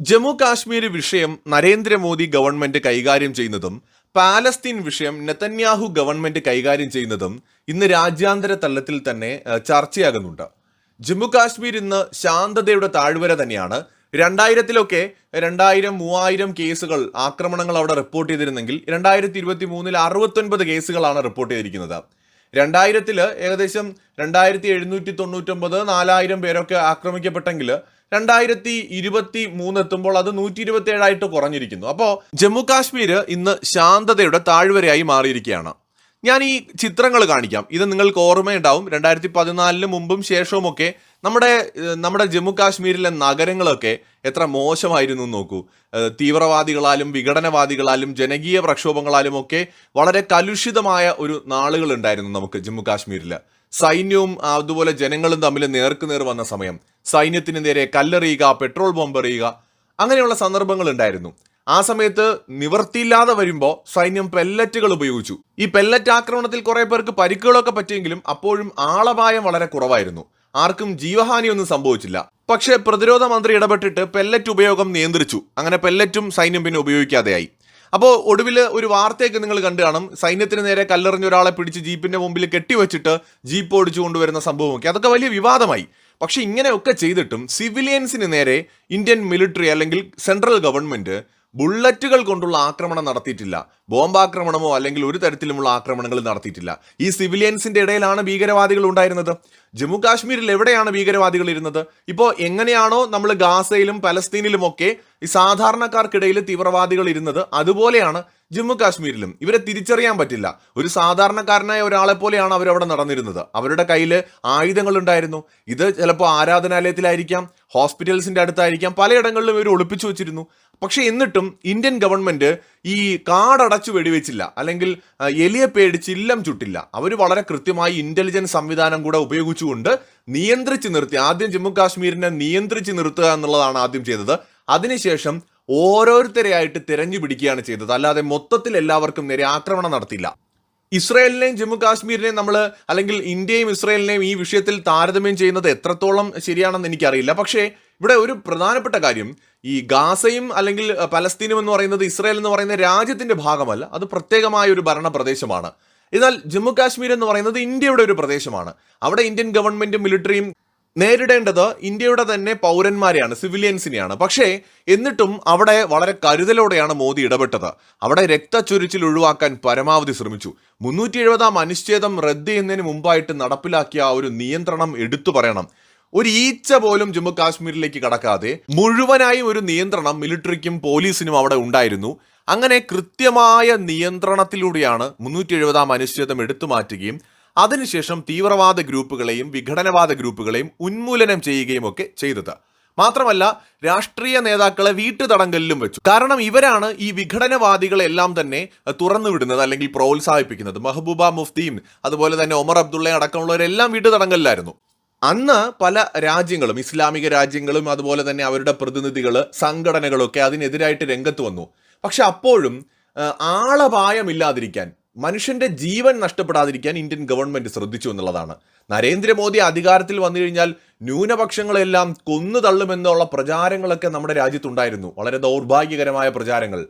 ജമ്മു കാശ്മീർ വിഷയം നരേന്ദ്രമോദി ഗവൺമെന്റ് കൈകാര്യം ചെയ്യുന്നതും പാലസ്തീൻ വിഷയം നെതന്യാഹു ഗവൺമെന്റ് കൈകാര്യം ചെയ്യുന്നതും ഇന്ന് രാജ്യാന്തര തലത്തിൽ തന്നെ ചർച്ചയാകുന്നുണ്ട്. ജമ്മു കാശ്മീർ ഇന്ന് ശാന്തതയുടെ താഴ്വര തന്നെയാണ്. രണ്ടായിരത്തിലൊക്കെ രണ്ടായിരം മൂവായിരം കേസുകൾ ആക്രമണങ്ങൾ അവിടെ റിപ്പോർട്ട് ചെയ്തിരുന്നെങ്കിൽ രണ്ടായിരത്തി ഇരുപത്തി മൂന്നിൽ അറുപത്തൊൻപത് കേസുകളാണ് റിപ്പോർട്ട് ചെയ്തിരിക്കുന്നത്. രണ്ടായിരത്തിൽ ഏകദേശം രണ്ടായിരത്തി എഴുന്നൂറ്റി തൊണ്ണൂറ്റൊമ്പത് നാലായിരം പേരൊക്കെ ആക്രമിക്കപ്പെട്ടെങ്കിൽ രണ്ടായിരത്തി ഇരുപത്തി മൂന്ന് എത്തുമ്പോൾ അത് നൂറ്റി ഇരുപത്തി ഏഴായിട്ട് കുറഞ്ഞിരിക്കുന്നു. അപ്പോൾ ജമ്മു കാശ്മീർ ഇന്ന് ശാന്തതയുടെ താഴ്വരയായി മാറിയിരിക്കുകയാണ്. ഞാൻ ഈ ചിത്രങ്ങൾ കാണിക്കാം. ഇത് നിങ്ങൾക്ക് ഓർമ്മയുണ്ടാവും. രണ്ടായിരത്തി പതിനാലിന് മുമ്പും ശേഷവും ഒക്കെ നമ്മുടെ നമ്മുടെ ജമ്മു കാശ്മീരിലെ നഗരങ്ങളൊക്കെ എത്ര മോശമായിരുന്നു നോക്കൂ. തീവ്രവാദികളാലും വിഘടനവാദികളാലും ജനകീയ പ്രക്ഷോഭങ്ങളാലും ഒക്കെ വളരെ കലുഷിതമായ ഒരു നാളുകൾ ഉണ്ടായിരുന്നു നമുക്ക് ജമ്മു കാശ്മീരിൽ സൈന്യവും അതുപോലെ ജനങ്ങളും തമ്മിൽ നേർക്കുനേർ വന്ന സമയം. സൈന്യത്തിന് നേരെ കല്ലെറിയുക പെട്രോൾ ബോംബ് എറിയുക അങ്ങനെയുള്ള സന്ദർഭങ്ങൾ ഉണ്ടായിരുന്നു. ആ സമയത്ത് നിവർത്തിയില്ലാതെ വരുമ്പോൾ സൈന്യം പെല്ലറ്റുകൾ ഉപയോഗിച്ചു. ഈ പെല്ലറ്റ് ആക്രമണത്തിൽ കുറെ പേർക്ക് പരിക്കുകളൊക്കെ പറ്റിയെങ്കിലും അപ്പോഴും ആളപായം വളരെ കുറവായിരുന്നു. ആർക്കും ജീവഹാനിയൊന്നും സംഭവിച്ചില്ല. പക്ഷേ പ്രതിരോധ മന്ത്രി ഇടപെട്ടിട്ട് പെല്ലറ്റ് ഉപയോഗം നിയന്ത്രിച്ചു. അങ്ങനെ പെല്ലറ്റും സൈന്യം പിന്നെ ഉപയോഗിക്കാതെയായി. അപ്പോൾ ഒടുവിൽ ഒരു വാർത്തയൊക്കെ നിങ്ങൾ കണ്ടു കാണും. സൈന്യത്തിന് നേരെ കല്ലെറിഞ്ഞ ഒരാളെ പിടിച്ച് ജീപ്പിന്റെ മുമ്പിൽ കെട്ടിവെച്ചിട്ട് ജീപ്പ് ഓടിച്ചു കൊണ്ടുവരുന്ന സംഭവമൊക്കെ. അതൊക്കെ വലിയ വിവാദമായി. പക്ഷെ ഇങ്ങനെയൊക്കെ ചെയ്തിട്ടും സിവിലിയൻസിന് നേരെ ഇന്ത്യൻ മിലിറ്ററി അല്ലെങ്കിൽ സെൻട്രൽ ഗവൺമെന്റ് ബുള്ളറ്റുകൾ കൊണ്ടുള്ള ആക്രമണം നടത്തിയിട്ടില്ല. ബോംബാക്രമണമോ അല്ലെങ്കിൽ ഒരു തരത്തിലുമുള്ള ആക്രമണങ്ങൾ നടത്തിയിട്ടില്ല. ഈ സിവിലിയൻസിന്റെ ഇടയിലാണ് ഭീകരവാദികൾ ഉണ്ടായിരുന്നത്. ജമ്മു കാശ്മീരിൽ എവിടെയാണ് ഭീകരവാദികൾ ഇരുന്നത്? ഇപ്പോൾ എങ്ങനെയാണോ നമ്മൾ ഗാസയിലും പലസ്തീനിലുമൊക്കെ ഈ സാധാരണക്കാർക്കിടയിൽ തീവ്രവാദികൾ ഇരുന്നത്? അതുപോലെയാണ് ജമ്മു കാശ്മീരിലും ഇവരെ തിരിച്ചറിയാൻ പറ്റില്ല. ഒരു സാധാരണക്കാരനായ ഒരാളെ പോലെയാണ് അവരവിടെ നടന്നിരുന്നത്. അവരുടെ കയ്യിൽ ആയുധങ്ങൾ ഉണ്ടായിരുന്നു. ഇത് ചിലപ്പോൾ ആരാധനാലയത്തിലായിരിക്കാം ഹോസ്പിറ്റൽസിന്റെ അടുത്തായിരിക്കാം പലയിടങ്ങളിലും ഇവർ ഒളിപ്പിച്ചു വെച്ചിരുന്നു. പക്ഷെ എന്നിട്ടും ഇന്ത്യൻ ഗവൺമെന്റ് ഈ കാടടച്ചു വെടിവെച്ചില്ല. അല്ലെങ്കിൽ എലിയെ പേടിച്ച് ഇല്ലം ചുട്ടില്ല. അവർ വളരെ കൃത്യമായി ഇന്റലിജൻസ് സംവിധാനം കൂടെ ഉപയോഗിച്ചുകൊണ്ട് നിയന്ത്രിച്ച് നിർത്തി. ആദ്യം ജമ്മു കാശ്മീരിനെ നിയന്ത്രിച്ച് നിർത്തുക എന്നുള്ളതാണ് ആദ്യം ചെയ്തത്. അതിനുശേഷം ഓരോരുത്തരെയായിട്ട് തിരഞ്ഞു പിടിക്കുകയാണ് ചെയ്തത്. അല്ലാതെ മൊത്തത്തിൽ എല്ലാവർക്കും നേരെ ആക്രമണം നടത്തില്ല ഇസ്രായേലിനെയും ജമ്മു കാശ്മീരിനെയും നമ്മൾ അല്ലെങ്കിൽ ഇന്ത്യയും ഇസ്രായേലിനെയും ഈ വിഷയത്തിൽ താരതമ്യം ചെയ്യുന്നത് എത്രത്തോളം ശരിയാണെന്ന് എനിക്കറിയില്ല. പക്ഷേ ഇവിടെ ഒരു പ്രധാനപ്പെട്ട കാര്യം. ഈ ഗാസയും അല്ലെങ്കിൽ പലസ്തീനും എന്ന് പറയുന്നത് ഇസ്രായേൽ എന്ന് പറയുന്ന രാജ്യത്തിന്റെ ഭാഗമല്ല. അത് പ്രത്യേകമായ ഒരു ഭരണ പ്രദേശമാണ് എന്നാൽ ജമ്മു കാശ്മീർ എന്ന് പറയുന്നത് ഇന്ത്യയുടെ ഒരു പ്രദേശമാണ്. അവിടെ ഇന്ത്യൻ ഗവൺമെന്റും മിലിറ്ററിയും നേരിടേണ്ടത് ഇന്ത്യയുടെ തന്നെ പൗരന്മാരെയാണ് സിവിലിയൻസിനെയാണ്. പക്ഷേ എന്നിട്ടും അവിടെ വളരെ കരുതലോടെയാണ് മോദി ഇടപെട്ടത്. അവിടെ രക്തച്ചൊരിച്ചിൽ ഒഴിവാക്കാൻ പരമാവധി ശ്രമിച്ചു. മുന്നൂറ്റി എഴുപതാം അനുച്ഛേദം റദ്ദ് ചെയ്യുന്നതിന് മുമ്പായിട്ട് നടപ്പിലാക്കിയ ഒരു നിയന്ത്രണം എടുത്തു പറയണം. ഒരു ഈച്ച പോലും ജമ്മു കാശ്മീരിലേക്ക് കടക്കാതെ മുഴുവനായും ഒരു നിയന്ത്രണം മിലിറ്ററിക്കും പോലീസിനും അവിടെ ഉണ്ടായിരുന്നു. അങ്ങനെ കൃത്യമായ നിയന്ത്രണത്തിലൂടെയാണ് മുന്നൂറ്റി എഴുപതാം അനുച്ഛേദം എടുത്തു മാറ്റുകയും അതിനുശേഷം തീവ്രവാദ ഗ്രൂപ്പുകളെയും വിഘടനവാദ ഗ്രൂപ്പുകളെയും ഉന്മൂലനം ചെയ്യുകയും ഒക്കെ ചെയ്തത്. മാത്രമല്ല രാഷ്ട്രീയ നേതാക്കളെ വീട്ടുതടങ്കലിലും വെച്ചു. കാരണം ഇവരാണ് ഈ വിഘടനവാദികളെല്ലാം തന്നെ തുറന്നുവിടുന്നത് തുറന്നു വിടുന്നത് അല്ലെങ്കിൽ പ്രോത്സാഹിപ്പിക്കുന്നത്. മെഹബൂബ മുഫ്തിയും അതുപോലെ തന്നെ ഒമർ അബ്ദുള്ള അടക്കമുള്ളവരെല്ലാം വീട്ടുതടങ്കലിലായിരുന്നു. അന്ന് പല രാജ്യങ്ങളും ഇസ്ലാമിക രാജ്യങ്ങളും അതുപോലെ തന്നെ അവരുടെ പ്രതിനിധികൾ സംഘടനകളൊക്കെ അതിനെതിരായിട്ട് രംഗത്ത് വന്നു. പക്ഷെ അപ്പോഴും ആളപായമില്ലാതിരിക്കാൻ മനുഷ്യന്റെ ജീവൻ നഷ്ടപ്പെടാതിരിക്കാൻ ഇന്ത്യൻ ഗവൺമെന്റ് ശ്രദ്ധിച്ചു എന്നുള്ളതാണ്. നരേന്ദ്രമോദി അധികാരത്തിൽ വന്നു കഴിഞ്ഞാൽ ന്യൂനപക്ഷങ്ങളെല്ലാം കൊന്നു തള്ളുമെന്നുള്ള പ്രചാരങ്ങളൊക്കെ നമ്മുടെ രാജ്യത്തുണ്ടായിരുന്നു. വളരെ ദൗർഭാഗ്യകരമായ പ്രചാരങ്ങൾ.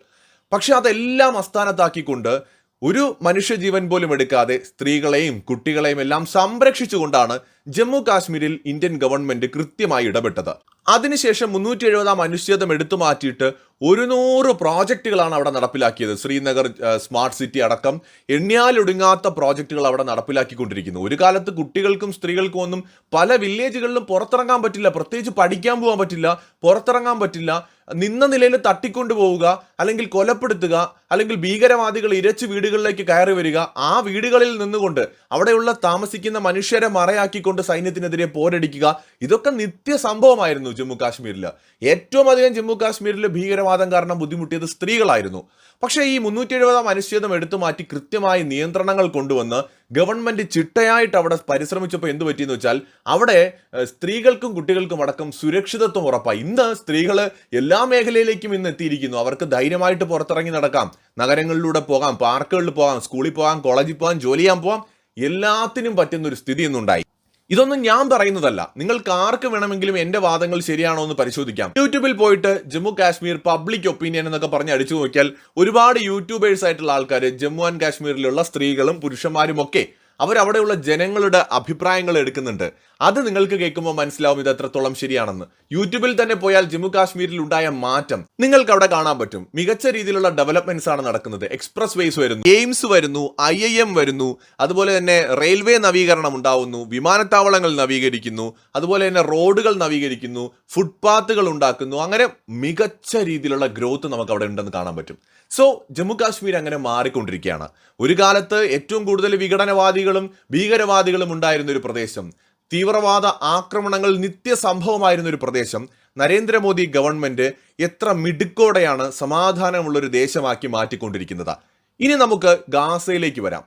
പക്ഷെ അതെല്ലാം അസ്ഥാനത്താക്കിക്കൊണ്ട് ഒരു മനുഷ്യജീവൻ പോലും എടുക്കാതെ സ്ത്രീകളെയും കുട്ടികളെയും എല്ലാം സംരക്ഷിച്ചുകൊണ്ടാണ് ജമ്മു കാശ്മീരിൽ ഇന്ത്യൻ ഗവൺമെന്റ് കൃത്യമായി ഇടപെട്ടത്. അതിനുശേഷം മുന്നൂറ്റി എഴുപതാം അനുച്ഛേദം എടുത്തു മാറ്റിയിട്ട് ഒരു നൂറ് പ്രോജക്റ്റുകളാണ് അവിടെ നടപ്പിലാക്കിയത്. ശ്രീനഗർ സ്മാർട്ട് സിറ്റി അടക്കം എണ്ണിയാലൊടുങ്ങാത്ത പ്രോജക്റ്റുകൾ അവിടെ നടപ്പിലാക്കിക്കൊണ്ടിരിക്കുന്നു. ഒരു കാലത്ത് കുട്ടികൾക്കും സ്ത്രീകൾക്കും ഒന്നും പല വില്ലേജുകളിലും പുറത്തിറങ്ങാൻ പറ്റില്ല. പ്രത്യേകിച്ച് പഠിക്കാൻ പോകാൻ പറ്റില്ല. പുറത്തിറങ്ങാൻ പറ്റില്ല. നിന്ന നിലയിൽ തട്ടിക്കൊണ്ടു പോവുക അല്ലെങ്കിൽ കൊലപ്പെടുത്തുക അല്ലെങ്കിൽ ഭീകരവാദികൾ ഇരച്ച് വീടുകളിലേക്ക് കയറി വരിക ആ വീടുകളിൽ നിന്നുകൊണ്ട് അവിടെയുള്ള താമസിക്കുന്ന മനുഷ്യരെ മറയാക്കിക്കൊണ്ട് സൈന്യത്തിനെതിരെ പോരടിക്കുക ഇതൊക്കെ നിത്യ സംഭവമായിരുന്നു ജമ്മു കാശ്മീരിൽ ഏറ്റവും അധികം ജമ്മു കാശ്മീരിൽ ഭീകരവാദം കാരണം ബുദ്ധിമുട്ടിയത് സ്ത്രീകളായിരുന്നു. പക്ഷേ ഈ മുന്നൂറ്റി എഴുപതാം അനുച്ഛേദം എടുത്തു മാറ്റി കൃത്യമായി നിയന്ത്രണങ്ങൾ കൊണ്ടുവന്ന് ഗവൺമെന്റ് ചിട്ടയായിട്ട് അവിടെ പരിശ്രമിച്ചപ്പോൾ എന്ത് പറ്റിയെന്ന് വെച്ചാൽ അവിടെ സ്ത്രീകൾക്കും കുട്ടികൾക്കും അടക്കം സുരക്ഷിതത്വം ഉറപ്പായി. ഇന്ന് സ്ത്രീകൾ എല്ലാ മേഖലയിലേക്കും ഇന്ന് എത്തിയിരിക്കുന്നു. അവർക്ക് ധൈര്യമായിട്ട് പുറത്തിറങ്ങി നടക്കാം. നഗരങ്ങളിലൂടെ പോകാം പാർക്കുകളിൽ പോകാം സ്കൂളിൽ പോകാം കോളേജിൽ പോകാം ജോലി ചെയ്യാൻ പോകാം. എല്ലാത്തിനും പറ്റുന്ന ഒരു സ്ഥിതി ഇന്നുണ്ടായി. ഇതൊന്നും ഞാൻ പറയുന്നതല്ല. നിങ്ങൾക്ക് ആർക്ക് വേണമെങ്കിലും എന്റെ വാദങ്ങൾ ശരിയാണോ എന്ന് പരിശോധിക്കാം. യൂട്യൂബിൽ പോയിട്ട് ജമ്മു കാശ്മീർ പബ്ലിക് ഒപ്പീനിയൻ എന്നൊക്കെ പറഞ്ഞ് അടിച്ചു നോക്കിയാൽ ഒരുപാട് യൂട്യൂബേഴ്സ് ആയിട്ടുള്ള ആൾക്കാർ ജമ്മു ആൻഡ് കാശ്മീരിലുള്ള സ്ത്രീകളും പുരുഷന്മാരും ഒക്കെ അവരവിടെയുള്ള ജനങ്ങളുടെ അഭിപ്രായങ്ങൾ എടുക്കുന്നുണ്ട്. അത് നിങ്ങൾക്ക് കേൾക്കുമ്പോൾ മനസ്സിലാവും ഇത് എത്രത്തോളം ശരിയാണെന്ന്. യൂട്യൂബിൽ തന്നെ പോയാൽ ജമ്മു കാശ്മീരിൽ ഉണ്ടായ മാറ്റം നിങ്ങൾക്ക് അവിടെ കാണാൻ പറ്റും. മികച്ച രീതിയിലുള്ള ഡെവലപ്മെന്റ്സ് ആണ് നടക്കുന്നത്. എക്സ്പ്രസ് വേസ് വരുന്നു എയിംസ് വരുന്നു ഐ ഐ എം വരുന്നു അതുപോലെ തന്നെ റെയിൽവേ നവീകരണം ഉണ്ടാവുന്നു വിമാനത്താവളങ്ങൾ നവീകരിക്കുന്നു അതുപോലെ തന്നെ റോഡുകൾ നവീകരിക്കുന്നു ഫുട്പാത്തുകൾ ഉണ്ടാക്കുന്നു. അങ്ങനെ മികച്ച രീതിയിലുള്ള ഗ്രോത്ത് നമുക്ക് അവിടെ ഉണ്ടെന്ന് കാണാൻ പറ്റും. സോ ജമ്മു കാശ്മീർ അങ്ങനെ മാറിക്കൊണ്ടിരിക്കുകയാണ്. ഒരു കാലത്ത് ഏറ്റവും കൂടുതൽ വിഘടനവാദികളും ഭീകരവാദികളും ഉണ്ടായിരുന്ന ഒരു പ്രദേശം. തീവ്രവാദ ആക്രമണങ്ങൾ നിത്യസംഭവമായിരുന്ന ഒരു പ്രദേശം. നരേന്ദ്രമോദി ഗവൺമെന്റ് എത്ര മിടുക്കോടെയാണ് സമാധാനമുള്ള ഒരു ദേശമാക്കി മാറ്റിക്കൊണ്ടിരിക്കുന്നത്. ഇനി നമുക്ക് ഗാസയിലേക്ക് വരാം.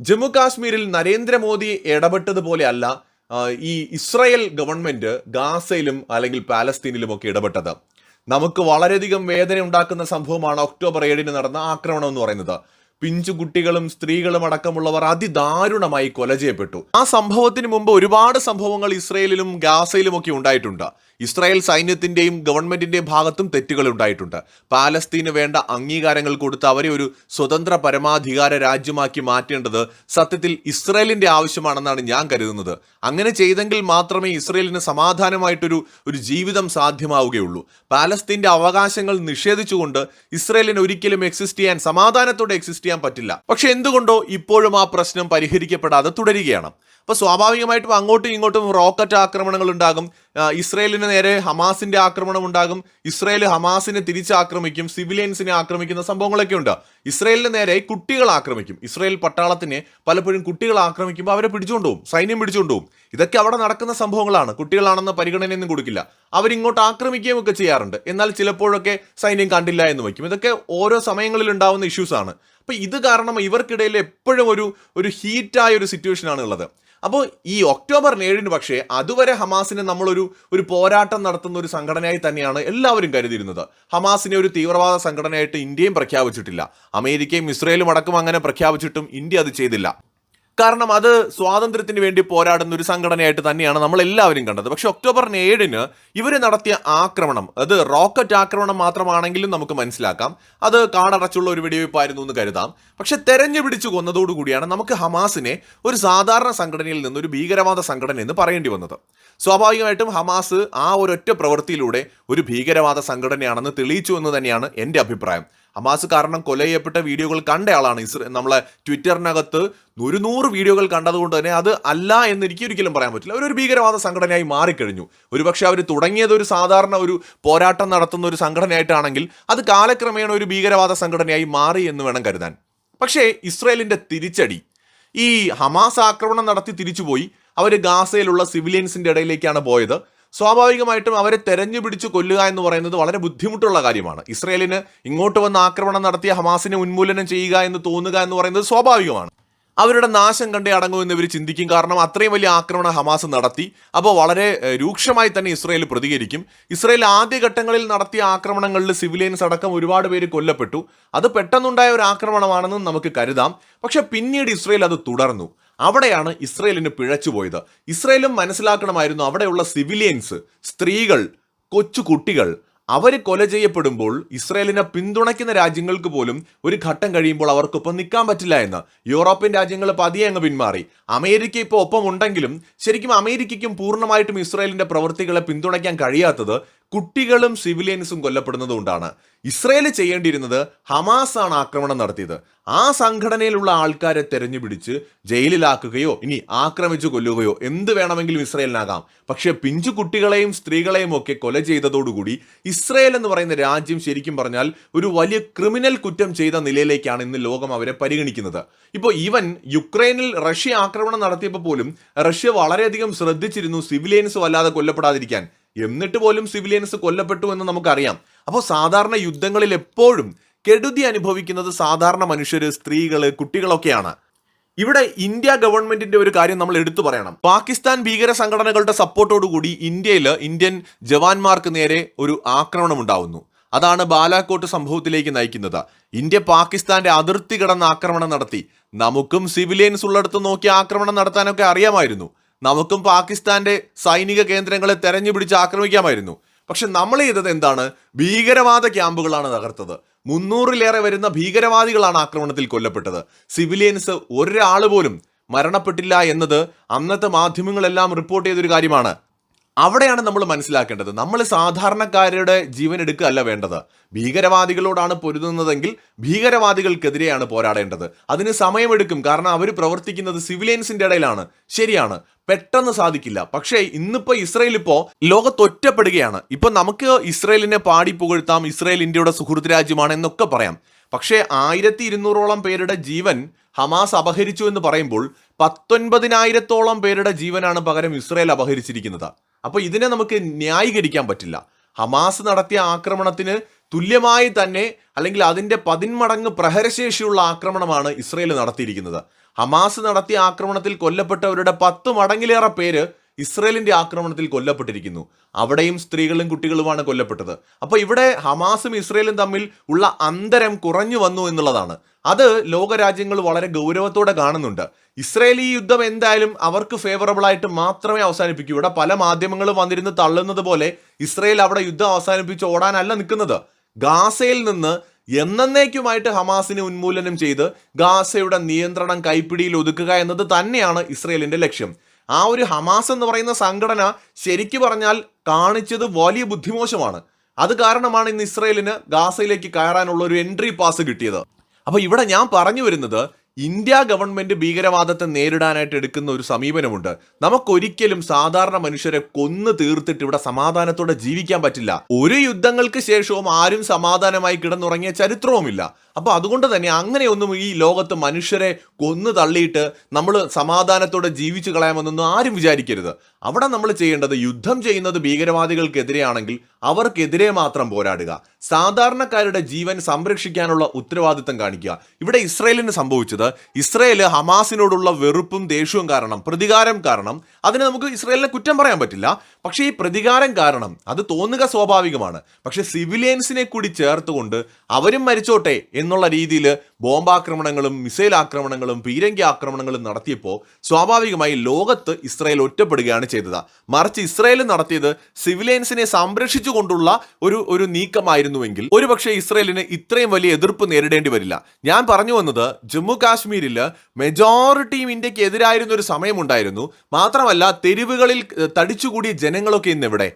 ജമ്മു കാശ്മീരിൽ നരേന്ദ്രമോദി ഇടപെട്ടതുപോലെ അല്ല ഈ ഇസ്രായേൽ ഗവൺമെന്റ് ഗാസയിലും അല്ലെങ്കിൽ പാലസ്തീനിലും ഒക്കെ ഇടപെട്ടത്. നമുക്ക് വളരെയധികം വേദന ഉണ്ടാക്കുന്ന സംഭവമാണ് ഒക്ടോബർ ഏഴിന് നടന്ന ആക്രമണം എന്ന് പറയുന്നത്. പിഞ്ചു കുട്ടികളും സ്ത്രീകളും അടക്കമുള്ളവർ അതിദാരുണമായി കൊല ചെയ്യപ്പെട്ടു ആ സംഭവത്തിന് മുമ്പ് ഒരുപാട് സംഭവങ്ങൾ ഇസ്രയേലിലും ഗാസയിലും ഒക്കെ ഉണ്ടായിട്ടുണ്ട്. ഇസ്രായേൽ സൈന്യത്തിന്റെയും ഗവൺമെന്റിന്റെയും ഭാഗത്തും തെറ്റുകൾ ഉണ്ടായിട്ടുണ്ട്. പാലസ്തീന് വേണ്ട അംഗീകാരങ്ങൾ കൊടുത്ത് അവരെ ഒരു സ്വതന്ത്ര പരമാധികാര രാജ്യമാക്കി മാറ്റേണ്ടത് സത്യത്തിൽ ഇസ്രായേലിന്റെ ആവശ്യമാണെന്നാണ് ഞാൻ കരുതുന്നത്. അങ്ങനെ ചെയ്തെങ്കിൽ മാത്രമേ ഇസ്രായേലിന് സമാധാനമായിട്ടൊരു ഒരു ജീവിതം സാധ്യമാവുകയുള്ളൂ. പാലസ്തീന്റെ അവകാശങ്ങൾ നിഷേധിച്ചുകൊണ്ട് ഇസ്രായേലിന് ഒരിക്കലും എക്സിസ്റ്റ് ചെയ്യാൻ സമാധാനത്തോടെ എക്സിസ്റ്റ് ചെയ്യാൻ പറ്റില്ല. പക്ഷെ എന്തുകൊണ്ടോ ഇപ്പോഴും ആ പ്രശ്നം പരിഹരിക്കപ്പെടാതെ തുടരുകയാണ്. അപ്പൊ സ്വാഭാവികമായിട്ടും അങ്ങോട്ടും ഇങ്ങോട്ടും റോക്കറ്റ് ആക്രമണങ്ങൾ ഉണ്ടാകും. ഇസ്രയേലിന് നേരെ ഹമാസിന്റെ ആക്രമണം ഉണ്ടാകും. ഇസ്രയേൽ ഹമാസിനെ തിരിച്ചാക്രമിക്കും സിവിലിയൻസിനെ ആക്രമിക്കുന്ന സംഭവങ്ങളൊക്കെ ഉണ്ട്. ഇസ്രയേലിന് നേരെ കുട്ടികൾ ആക്രമിക്കും. ഇസ്രയേൽ പട്ടാളത്തിനെ പലപ്പോഴും കുട്ടികൾ ആക്രമിക്കുമ്പോൾ അവരെ പിടിച്ചുകൊണ്ടുപോകും സൈന്യം പിടിച്ചുകൊണ്ടുപോകും ഇതൊക്കെ അവിടെ നടക്കുന്ന സംഭവങ്ങളാണ്. കുട്ടികളാണെന്ന പരിഗണനയൊന്നും കൊടുക്കില്ല. അവരിങ്ങോട്ട് ആക്രമിക്കുകയും ഒക്കെ ചെയ്യാറുണ്ട്. എന്നാൽ ചിലപ്പോഴൊക്കെ സൈന്യം കണ്ടില്ല എന്ന് വയ്ക്കും. ഇതൊക്കെ ഓരോ സമയങ്ങളിൽ ഉണ്ടാവുന്ന ഇഷ്യൂസ് ആണ് അപ്പൊ ഇത് കാരണം ഇവർക്കിടയിൽ എപ്പോഴും ഒരു ഒരു ഹീറ്റായ ഒരു സിറ്റുവേഷൻ ആണ് ഉള്ളത്. അപ്പോൾ ഈ ഒക്ടോബർ ഏഴിന് പക്ഷേ അതുവരെ ഹമാസിനെ നമ്മളൊരു ഒരു പോരാട്ടം നടത്തുന്ന ഒരു സംഘടനയായി തന്നെയാണ് എല്ലാവരും കരുതിയിരുന്നത്. ഹമാസിനെ ഒരു തീവ്രവാദ സംഘടനയായിട്ട് ഇന്ത്യയും പ്രഖ്യാപിച്ചിട്ടില്ല. അമേരിക്കയും ഇസ്രയേലും അടക്കം അങ്ങനെ പ്രഖ്യാപിച്ചിട്ടും ഇന്ത്യ അത് ചെയ്തില്ല. കാരണം അത് സ്വാതന്ത്ര്യത്തിന് വേണ്ടി പോരാടുന്ന ഒരു സംഘടനയായിട്ട് തന്നെയാണ് നമ്മൾ എല്ലാവരും കണ്ടത്. പക്ഷെ ഒക്ടോബർ ഏഴിന് ഇവർ നടത്തിയ ആക്രമണം അത് റോക്കറ്റ് ആക്രമണം മാത്രമാണെങ്കിലും നമുക്ക് മനസ്സിലാക്കാം. അത് കാടടച്ചുള്ള ഒരു വെടിവയ്പ്പായിരുന്നു എന്ന് കരുതാം. പക്ഷെ തെരഞ്ഞു പിടിച്ചു കൊന്നതോടുകൂടിയാണ് നമുക്ക് ഹമാസിനെ ഒരു സാധാരണ സംഘടനയിൽ നിന്ന് ഒരു ഭീകരവാദ സംഘടന എന്ന് പറയേണ്ടി വന്നത്. സ്വാഭാവികമായിട്ടും ഹമാസ് ആ ഒരൊറ്റ പ്രവൃത്തിയിലൂടെ ഒരു ഭീകരവാദ സംഘടനയാണെന്ന് തെളിയിച്ചു എന്ന് തന്നെയാണ് എന്റെ അഭിപ്രായം. ഹമാസ് കാരണം കൊല ചെയ്യപ്പെട്ട വീഡിയോകൾ കണ്ട ആളാണ് ഇസ്ര നമ്മളെ ട്വിറ്ററിനകത്ത് ഒരു നൂറ് വീഡിയോകൾ കണ്ടതുകൊണ്ട് തന്നെ അത് അല്ല എന്ന് എനിക്ക് ഒരിക്കലും പറയാൻ പറ്റില്ല. അവരൊരു ഭീകരവാദ സംഘടനയായി മാറിക്കഴിഞ്ഞു. ഒരുപക്ഷെ അവർ തുടങ്ങിയത് ഒരു സാധാരണ ഒരു പോരാട്ടം നടത്തുന്ന ഒരു സംഘടനയായിട്ടാണെങ്കിൽ അത് കാലക്രമേണ ഒരു ഭീകരവാദ സംഘടനയായി മാറി എന്ന് വേണം കരുതാൻ. പക്ഷേ ഇസ്രയേലിന്റെ തിരിച്ചടി ഈ ഹമാസ് ആക്രമണം നടത്തി തിരിച്ചുപോയി അവർ ഗാസയിലുള്ള സിവിലിയൻസിന്റെ ഇടയിലേക്കാണ് പോയത്. സ്വാഭാവികമായിട്ടും അവരെ തെരഞ്ഞു പിടിച്ച് കൊല്ലുക എന്ന് പറയുന്നത് വളരെ ബുദ്ധിമുട്ടുള്ള കാര്യമാണ്. ഇസ്രയേലിന് ഇങ്ങോട്ട് വന്ന് ആക്രമണം നടത്തിയ ഹമാസിനെ ഉന്മൂലനം ചെയ്യുക എന്ന് തോന്നുക എന്ന് പറയുന്നത് സ്വാഭാവികമാണ്. അവരുടെ നാശം കണ്ടേ അടങ്ങുമെന്ന് ഇവർ ചിന്തിക്കും. കാരണം അത്രയും വലിയ ആക്രമണം ഹമാസ് നടത്തി. അപ്പോൾ വളരെ രൂക്ഷമായി തന്നെ ഇസ്രയേൽ പ്രതികരിക്കും. ഇസ്രയേൽ ആദ്യഘട്ടങ്ങളിൽ നടത്തിയ ആക്രമണങ്ങളിൽ സിവിലിയൻസ് അടക്കം ഒരുപാട് പേര് കൊല്ലപ്പെട്ടു. അത് പെട്ടെന്നുണ്ടായ ഒരു ആക്രമണമാണെന്ന് നമുക്ക് കരുതാം. പക്ഷെ പിന്നീട് ഇസ്രയേൽ അത് തുടർന്നു. അവിടെയാണ് ഇസ്രയേലിന് പിഴച്ചുപോയത് ഇസ്രയേലും മനസ്സിലാക്കണമായിരുന്നു അവിടെയുള്ള സിവിലിയൻസ് സ്ത്രീകൾ കൊച്ചു കുട്ടികൾ അവർ കൊല ചെയ്യപ്പെടുമ്പോൾ ഇസ്രയേലിനെ പിന്തുണയ്ക്കുന്ന രാജ്യങ്ങൾക്ക് പോലും ഒരു ഘട്ടം കഴിയുമ്പോൾ അവർക്കൊപ്പം നിൽക്കാൻ പറ്റില്ല എന്ന്. യൂറോപ്യൻ രാജ്യങ്ങൾ പതിയെ അങ്ങ് പിന്മാറി. അമേരിക്ക ഇപ്പോൾ ഒപ്പം ഉണ്ടെങ്കിലും ശരിക്കും അമേരിക്കയ്ക്കും പൂർണമായിട്ടും ഇസ്രയേലിന്റെ പ്രവൃത്തികളെ പിന്തുണയ്ക്കാൻ കഴിയാത്തത് കുട്ടികളും സിവിലിയൻസും കൊല്ലപ്പെടുന്നതുകൊണ്ടാണ്. ഇസ്രയേൽ ചെയ്യേണ്ടിയിരുന്നത് ഹമാസ് ആണ് ആക്രമണം നടത്തിയത്. ആ സംഘടനയിലുള്ള ആൾക്കാരെ തെരഞ്ഞുപിടിച്ച് ജയിലിലാക്കുകയോ ഇനി ആക്രമിച്ചു കൊല്ലുകയോ എന്ത് വേണമെങ്കിലും ഇസ്രയേലിനാകാം. പക്ഷെ പിഞ്ചു കുട്ടികളെയും സ്ത്രീകളെയും ഒക്കെ കൊല ചെയ്തതോടുകൂടി ഇസ്രയേൽ എന്ന് പറയുന്ന രാജ്യം ശരിക്കും പറഞ്ഞാൽ ഒരു വലിയ ക്രിമിനൽ കുറ്റം ചെയ്ത നിലയിലേക്കാണ് ഇന്ന് ലോകം അവരെ പരിഗണിക്കുന്നത്. ഇപ്പോൾ ഈവൻ യുക്രൈനിൽ റഷ്യ ആക്രമണം നടത്തിയപ്പോൾ പോലും റഷ്യ വളരെയധികം ശ്രദ്ധിച്ചിരുന്നു സിവിലിയൻസ് വല്ലാതെ കൊല്ലപ്പെടാതിരിക്കാൻ. എന്നിട്ട് പോലും സിവിലിയൻസ് കൊല്ലപ്പെട്ടു എന്ന് നമുക്കറിയാം. അപ്പോൾ സാധാരണ യുദ്ധങ്ങളിൽ എപ്പോഴും കെടുതി അനുഭവിക്കുന്നത് സാധാരണ മനുഷ്യർ സ്ത്രീകൾ കുട്ടികളൊക്കെയാണ്. ഇവിടെ ഇന്ത്യ ഗവൺമെന്റിന്റെ ഒരു കാര്യം നമ്മൾ എടുത്തു പറയണം. പാകിസ്ഥാൻ ഭീകര സംഘടനകളുടെ സപ്പോർട്ടോടുകൂടി ഇന്ത്യയിൽ ഇന്ത്യൻ ജവാന്മാർക്ക് നേരെ ഒരു ആക്രമണം ഉണ്ടാവുന്നു. അതാണ് ബാലാക്കോട്ട് സംഭവത്തിലേക്ക് നയിക്കുന്നത്. ഇന്ത്യ പാകിസ്ഥാന്റെ അതിർത്തി കടന്ന് ആക്രമണം നടത്തി. നമുക്കും സിവിലിയൻസ് ഉള്ളിടത്ത് നോക്കി ആക്രമണം നടത്താനൊക്കെ അറിയാമായിരുന്നു. നമുക്കും പാകിസ്ഥാന്റെ സൈനിക കേന്ദ്രങ്ങളെ തെരഞ്ഞു പിടിച്ച് ആക്രമിക്കാമായിരുന്നു. പക്ഷെ നമ്മൾ ചെയ്തത് എന്താണ്? ഭീകരവാദ ക്യാമ്പുകളാണ് തകർത്തത്. മുന്നൂറിലേറെ വരുന്ന ഭീകരവാദികളാണ് ആക്രമണത്തിൽ കൊല്ലപ്പെട്ടത്. സിവിലിയൻസ് ഒരാൾ പോലും മരണപ്പെട്ടില്ല എന്നത് അന്നത്തെ മാധ്യമങ്ങളെല്ലാം റിപ്പോർട്ട് ചെയ്തൊരു കാര്യമാണ്. അവിടെയാണ് നമ്മൾ മനസ്സിലാക്കേണ്ടത്. നമ്മൾ സാധാരണക്കാരുടെ ജീവൻ എടുക്കുകയല്ല വേണ്ടത്. ഭീകരവാദികളോടാണ് പൊരുതുന്നതെങ്കിൽ ഭീകരവാദികൾക്കെതിരെയാണ് പോരാടേണ്ടത്. അതിന് സമയമെടുക്കും. കാരണം അവർ പ്രവർത്തിക്കുന്നത് സിവിലിയൻസിന്റെ ഇടയിലാണ്. ശരിയാണ്. പെട്ടെന്ന് സാധിക്കില്ല. പക്ഷേ ഇന്നിപ്പോൾ ഇസ്രയേൽ ഇപ്പോ ലോകത്തൊറ്റപ്പെടുകയാണ്. ഇപ്പം നമുക്ക് ഇസ്രയേലിനെ പാടി പുകഴ്ത്താം. ഇസ്രയേൽ ഇന്ത്യയുടെ സുഹൃത്ത് രാജ്യമാണ് എന്നൊക്കെ പറയാം. പക്ഷേ ആയിരത്തി ഇരുന്നൂറോളം പേരുടെ ജീവൻ ഹമാസ് അപഹരിച്ചു എന്ന് പറയുമ്പോൾ പത്തൊൻപതിനായിരത്തോളം പേരുടെ ജീവനാണ് പകരം ഇസ്രയേൽ അപഹരിച്ചിരിക്കുന്നത്. അപ്പൊ ഇതിനെ നമുക്ക് ന്യായീകരിക്കാൻ പറ്റില്ല. ഹമാസ് നടത്തിയ ആക്രമണത്തിന് തുല്യമായി തന്നെ അല്ലെങ്കിൽ അതിന്റെ പതിന്മടങ്ങ് പ്രഹരശേഷിയുള്ള ആക്രമണമാണ് ഇസ്രയേൽ നടത്തിയിരിക്കുന്നത്. ഹമാസ് നടത്തിയ ആക്രമണത്തിൽ കൊല്ലപ്പെട്ടവരുടെ പത്ത് മടങ്ങിലേറെ പേര് ഇസ്രയേലിന്റെ ആക്രമണത്തിൽ കൊല്ലപ്പെട്ടിരിക്കുന്നു. അവിടെയും സ്ത്രീകളും കുട്ടികളുമാണ് കൊല്ലപ്പെട്ടത്. അപ്പോൾ ഇവിടെ ഹമാസും ഇസ്രയേലും തമ്മിൽ ഉള്ള അന്തരം കുറഞ്ഞു വന്നു എന്നുള്ളതാണ്. അത് ലോകരാജ്യങ്ങൾ വളരെ ഗൗരവത്തോടെ കാണുന്നുണ്ട്. ഇസ്രയേലി യുദ്ധം എന്തായാലും അവർക്ക് ഫേവറബിൾ ആയിട്ട് മാത്രമേ അവസാനിപ്പിക്കൂ. ഇവിടെ പല മാധ്യമങ്ങളും വന്നിരുന്ന് തള്ളുന്നത് പോലെ ഇസ്രയേൽ അവിടെ യുദ്ധം അവസാനിപ്പിച്ച് ഓടാനല്ല നിൽക്കുന്നത്. ഗാസയിൽ നിന്ന് എന്നേക്കുമായിട്ട് ഹമാസിനെ ഉന്മൂലനം ചെയ്ത് ഗാസയുടെ നിയന്ത്രണം കൈപ്പിടിയിൽ ഒതുക്കുക എന്നത് തന്നെയാണ് ഇസ്രയേലിന്റെ ലക്ഷ്യം. ആ ഒരു ഹമാസ് എന്ന് പറയുന്ന സംഘടന ശരിക്കു പറഞ്ഞാൽ കാണിച്ചത് വലിയ ബുദ്ധിമോശമാണ്. അത് കാരണമാണ് ഇന്ന് ഇസ്രയേലിന് ഗാസയിലേക്ക് കയറാനുള്ള ഒരു എൻട്രി പാസ് കിട്ടിയത്. അപ്പൊ ഇവിടെ ഞാൻ പറഞ്ഞു വരുന്നത് ഇന്ത്യ ഗവൺമെന്റ് ഭീകരവാദത്തെ നേരിടാനായിട്ട് എടുക്കുന്ന ഒരു സമീപനമുണ്ട്. നമുക്കൊരിക്കലും സാധാരണ മനുഷ്യരെ കൊന്നു തീർത്തിട്ട് ഇവിടെ സമാധാനത്തോടെ ജീവിക്കാൻ പറ്റില്ല. ഒരു യുദ്ധങ്ങൾക്ക് ശേഷവും ആരും സമാധാനമായി കിടന്നുറങ്ങിയ ചരിത്രവുമില്ല. അപ്പൊ അതുകൊണ്ട് തന്നെ അങ്ങനെയൊന്നും ഈ ലോകത്ത് മനുഷ്യരെ കൊന്നു തള്ളിയിട്ട് നമ്മൾ സമാധാനത്തോടെ ജീവിച്ചു കളയാമെന്നൊന്നും ആരും വിചാരിക്കരുത്. അവിടെ നമ്മൾ ചെയ്യേണ്ടത് യുദ്ധം ചെയ്യുന്നത് ഭീകരവാദികൾക്കെതിരെയാണെങ്കിൽ അവർക്കെതിരെ മാത്രം പോരാടുക. സാധാരണക്കാരുടെ ജീവൻ സംരക്ഷിക്കാനുള്ള ഉത്തരവാദിത്തം കാണിക്കുക. ഇവിടെ ഇസ്രയേലിന് സംഭവിച്ചത് ഇസ്രയേൽ ഹമാസിനോടുള്ള വെറുപ്പും ദേഷ്യവും കാരണം പ്രതികാരം കാരണം അതിന് നമുക്ക് ഇസ്രയേലിനെ കുറ്റം പറയാൻ പറ്റില്ല. പക്ഷേ ഈ പ്രതികാരം കാരണം അത് തോന്നുക സ്വാഭാവികമാണ്. പക്ഷേ സിവിലിയൻസിനെ കൂടി ചേർത്തുകൊണ്ട് അവരും മരിച്ചോട്ടെ എന്നുള്ള രീതിയിൽ ബോംബാക്രമണങ്ങളും മിസൈൽ ആക്രമണങ്ങളും പീരങ്കി ആക്രമണങ്ങളും നടത്തിയപ്പോൾ സ്വാഭാവികമായി ലോകത്ത് ഇസ്രായേൽ ഒറ്റപ്പെടുകയാണ് ചെയ്തത്. മറിച്ച് ഇസ്രായേൽ നടത്തിയത് സിവിലിയൻസിനെ സംരക്ഷിച്ചുകൊണ്ടുള്ള ഒരു ഒരു നീക്കമായിരുന്നുവെങ്കിൽ ഒരുപക്ഷെ ഇസ്രായേലിന് ഇത്രയും വലിയ എതിർപ്പ് നേരിടേണ്ടി വരില്ല. ഞാൻ പറഞ്ഞു വന്നത് ജമ്മു കാശ്മീരിൽ മെജോറിറ്റിയും ഇന്ത്യയ്ക്ക് എതിരായിരുന്ന ഒരു സമയമുണ്ടായിരുന്നു മാത്രമല്ല തെരുവുകളിൽ തടിച്ചുകൂടിയ ജനങ്ങളൊക്കെ ഇന്ന് എവിടെ?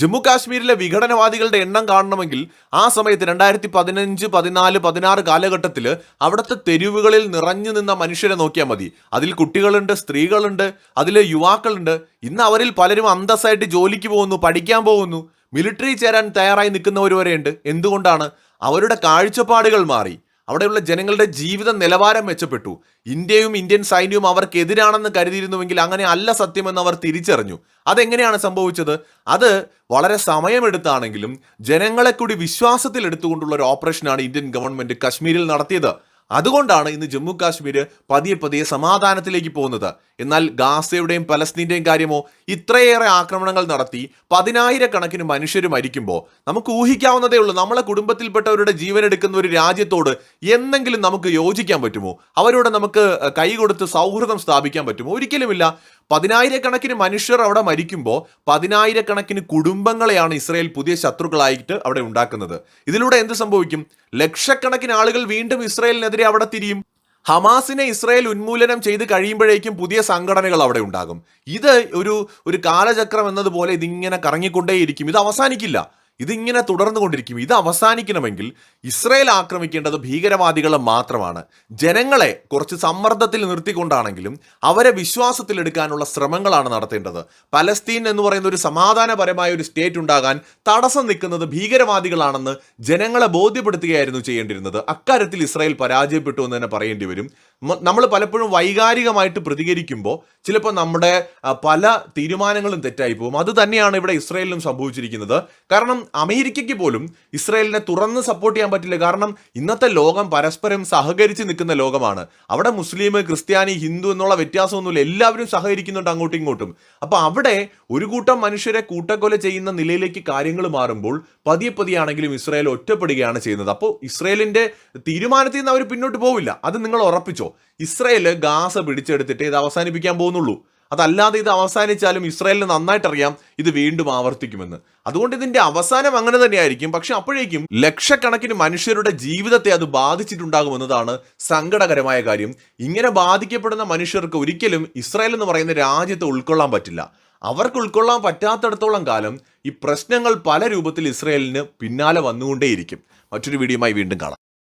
ജമ്മു കാശ്മീരിലെ വിഘടനവാദികളുടെ എണ്ണം കാണണമെങ്കിൽ ആ സമയത്ത് രണ്ടായിരത്തി പതിനഞ്ച് പതിനാല് പതിനാറ് കാലഘട്ടത്തിൽ അവിടുത്തെ തെരുവുകളിൽ നിറഞ്ഞു നിന്ന മനുഷ്യരെ നോക്കിയാൽ മതി. അതിൽ കുട്ടികളുണ്ട് സ്ത്രീകളുണ്ട് അതിൽ യുവാക്കളുണ്ട്. ഇന്ന് അവരിൽ പലരും അന്തസ്സായിട്ട് ജോലിക്ക് പോകുന്നു പഠിക്കാൻ പോകുന്നു. മിലിറ്ററി ചേരാൻ തയ്യാറായി നിൽക്കുന്നവർ വരെയുണ്ട്. എന്തുകൊണ്ടാണ്? അവരുടെ കാഴ്ചപ്പാടുകൾ മാറി. അവിടെയുള്ള ജനങ്ങളുടെ ജീവിത നിലവാരം മെച്ചപ്പെട്ടു. ഇന്ത്യയും ഇന്ത്യൻ സൈന്യവും അവർക്കെതിരാണെന്ന് കരുതിയിരുന്നുവെങ്കിൽ അങ്ങനെ അല്ല സത്യമെന്ന് അവർ തിരിച്ചറിഞ്ഞു. അതെങ്ങനെയാണ് സംഭവിച്ചത്? അത് വളരെ സമയമെടുത്താണെങ്കിലും ജനങ്ങളെ കൂടി വിശ്വാസത്തിൽ എടുത്തുകൊണ്ടുള്ള ഒരു ഓപ്പറേഷനാണ് ഇന്ത്യൻ ഗവൺമെന്റ് കശ്മീരിൽ നടത്തിയത്. അതുകൊണ്ടാണ് ഇന്ന് ജമ്മു കാശ്മീർ പതിയെ പതിയെ സമാധാനത്തിലേക്ക് പോകുന്നത്. എന്നാൽ ഗാസയുടെയും പലസ്തീന്റെയും കാര്യമോ ഇത്രയേറെ ആക്രമണങ്ങൾ നടത്തി പതിനായിരക്കണക്കിന് മനുഷ്യർ മരിക്കുമ്പോൾ നമുക്ക് ഊഹിക്കാവുന്നതേ ഉള്ളൂ നമ്മളെ കുടുംബത്തിൽപ്പെട്ടവരുടെ ജീവൻ എടുക്കുന്ന ഒരു രാജ്യത്തോട് എന്തെങ്കിലും നമുക്ക് യോജിക്കാൻ പറ്റുമോ? അവരോട് നമുക്ക് കൈ കൊടുത്ത് സൗഹൃദം സ്ഥാപിക്കാൻ പറ്റുമോ? ഒരിക്കലുമില്ല. പതിനായിരക്കണക്കിന് മനുഷ്യർ അവിടെ മരിക്കുമ്പോൾ പതിനായിരക്കണക്കിന് കുടുംബങ്ങളെയാണ് ഇസ്രായേൽ പുതിയ ശത്രുക്കളായിട്ട് അവിടെ ഉണ്ടാക്കുന്നത്. ഇതിലൂടെ എന്ത് സംഭവിക്കും? ലക്ഷക്കണക്കിന് ആളുകൾ വീണ്ടും ഇസ്രായേലിനെതിരെ അവിടെ തിരിയും. ഹമാസിനെ ഇസ്രായേൽ ഉന്മൂലനം ചെയ്ത് കഴിയുമ്പോഴേക്കും പുതിയ സംഘടനകൾ അവിടെ ഉണ്ടാകും. ഇത് ഒരു ഒരു കാലചക്രം എന്നതുപോലെ ഇതിങ്ങനെ കറങ്ങിക്കൊണ്ടേയിരിക്കും. ഇത് അവസാനിക്കില്ല. ഇതിങ്ങനെ തുടർന്നു കൊണ്ടിരിക്കും ഇത് അവസാനിക്കണമെങ്കിൽ ഇസ്രയേൽ ആക്രമിക്കേണ്ടത് ഭീകരവാദികളെ മാത്രമാണ്. ജനങ്ങളെ കുറച്ച് സമ്മർദ്ദത്തിൽ നിർത്തിക്കൊണ്ടാണെങ്കിലും അവരെ വിശ്വാസത്തിലെടുക്കാനുള്ള ശ്രമങ്ങളാണ് നടത്തേണ്ടത്. പലസ്തീൻ എന്ന് പറയുന്ന ഒരു സമാധാനപരമായ ഒരു സ്റ്റേറ്റ് ഉണ്ടാകാൻ തടസ്സം നിൽക്കുന്നത് ഭീകരവാദികളാണെന്ന് ജനങ്ങളെ ബോധ്യപ്പെടുത്തുകയായിരുന്നു ചെയ്യേണ്ടിരുന്നത് അക്കാര്യത്തിൽ ഇസ്രയേൽ പരാജയപ്പെട്ടു എന്ന് തന്നെ പറയേണ്ടി വരും. നമ്മൾ പലപ്പോഴും വൈകാരികമായിട്ട് പ്രതികരിക്കുമ്പോൾ ചിലപ്പോൾ നമ്മുടെ പല തീരുമാനങ്ങളും തെറ്റായി പോകും. അത് തന്നെയാണ് ഇവിടെ ഇസ്രയേലിനും സംഭവിച്ചിരിക്കുന്നത്. കാരണം അമേരിക്കയ്ക്ക് പോലും ഇസ്രയേലിനെ തുറന്ന് സപ്പോർട്ട് ചെയ്യാൻ പറ്റില്ല. കാരണം ഇന്നത്തെ ലോകം പരസ്പരം സഹകരിച്ച് നിൽക്കുന്ന ലോകമാണ്. അവിടെ മുസ്ലിം ക്രിസ്ത്യാനി ഹിന്ദു എന്നുള്ള വ്യത്യാസമൊന്നുമില്ല. എല്ലാവരും സഹകരിക്കുന്നുണ്ട് അങ്ങോട്ടും ഇങ്ങോട്ടും. അപ്പോൾ അവിടെ ഒരു കൂട്ടം മനുഷ്യരെ കൂട്ടക്കൊല ചെയ്യുന്ന നിലയിലേക്ക് കാര്യങ്ങൾ മാറുമ്പോൾ പതിയെ പതിയാണെങ്കിലും ഇസ്രയേൽ ഒറ്റപ്പെടുകയാണ് ചെയ്യുന്നത്. അപ്പോൾ ഇസ്രയേലിന്റെ തീരുമാനത്തിൽ നിന്ന് അവർ പിന്നോട്ട് പോവില്ല. അത് നിങ്ങൾ ഉറപ്പിച്ചോ? ഇസ്രായേൽ ഗാസ പിടിച്ചെടുത്തിട്ട് ഇത് അവസാനിപ്പിക്കാൻ പോകുന്നുള്ളൂ. അതല്ലാതെ ഇത് അവസാനിച്ചാലും ഇസ്രായേലിന് നന്നായിട്ടറിയാം ഇത് വീണ്ടും ആവർത്തിക്കുമെന്ന്. അതുകൊണ്ട് ഇതിന്റെ അവസാനം അങ്ങനെ തന്നെയായിരിക്കും. പക്ഷെ അപ്പോഴേക്കും ലക്ഷക്കണക്കിന് മനുഷ്യരുടെ ജീവിതത്തെ അത് ബാധിച്ചിട്ടുണ്ടാകുമെന്നതാണ് സങ്കടകരമായ കാര്യം. ഇങ്ങനെ ബാധിക്കപ്പെടുന്ന മനുഷ്യർക്ക് ഒരിക്കലും ഇസ്രായേൽ എന്ന് പറയുന്ന രാജ്യത്തെ ഉൾക്കൊള്ളാൻ പറ്റില്ല. അവർക്ക് ഉൾക്കൊള്ളാൻ പറ്റാത്തിടത്തോളം കാലം ഈ പ്രശ്നങ്ങൾ പല രൂപത്തിൽ ഇസ്രായേലിന് പിന്നാലെ വന്നുകൊണ്ടേയിരിക്കും. മറ്റൊരു വീഡിയോയുമായി വീണ്ടും കാണാം.